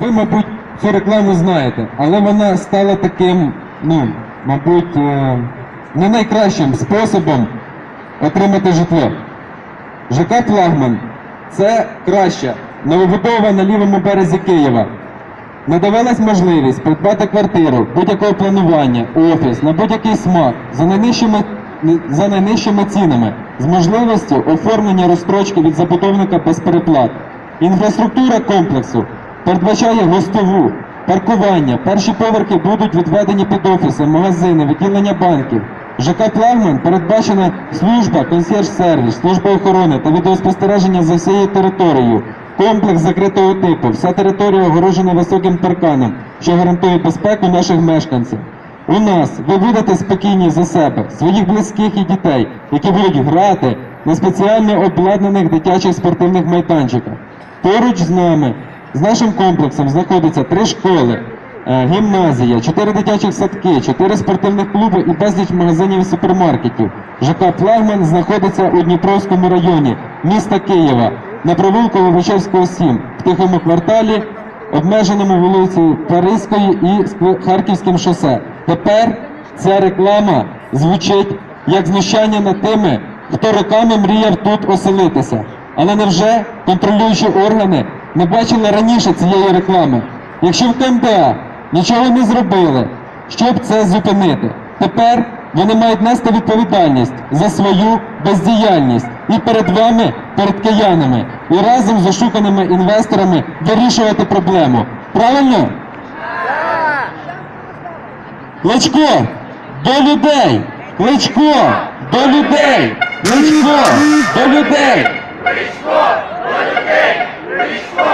Ви, мабуть, цю рекламу знаєте, але вона стала таким, ну, мабуть, е, не найкращим способом отримати житло. ЖК Флагман це краща новобудова на лівому березі Києва. Надавалась можливість придбати квартиру будь-якого планування, офіс на будь-який смак за найнижчими, за найнижчими цінами, з можливістю оформлення розстрочки від забудовника без переплат. Інфраструктура комплексу передбачає гостову, паркування. Перші поверхи будуть відведені під офіси, магазини, відділення банків. ЖК Плагман передбачена служба, консьєрж-сервіс, служба охорони та відеоспостереження за всією територією. Комплекс закритого типу. Вся територія огорожена високим парканом, що гарантує безпеку наших мешканців. У нас ви будете спокійні за себе, своїх близьких і дітей, які будуть грати на спеціально обладнаних дитячих спортивних майданчиках. Поруч з нами, з нашим комплексом, знаходиться три школи, е, гімназія, чотири дитячих садки, чотири спортивних клуби і безліч магазинів і супермаркетів. ЖК Флагман знаходиться у Дніпровському районі міста Києва на провулку Лобачевського 7 в тихому кварталі, обмеженому вулицею Паризької і Харківським шосе. Тепер ця реклама звучить як знущання над тими, хто роками мріяв тут оселитися. Але невже контролюючі органи не бачили раніше цієї реклами? Якщо в КМДА нічого не зробили, щоб це зупинити, тепер вони мають нести відповідальність за свою бездіяльність і перед вами, перед киянами, і разом з ошуканими інвесторами вирішувати проблему. Правильно? Кличко, до людей! Кличко, до людей! Кличко, до людей! Кличко, до людей! Кличко, до людей! Кличко,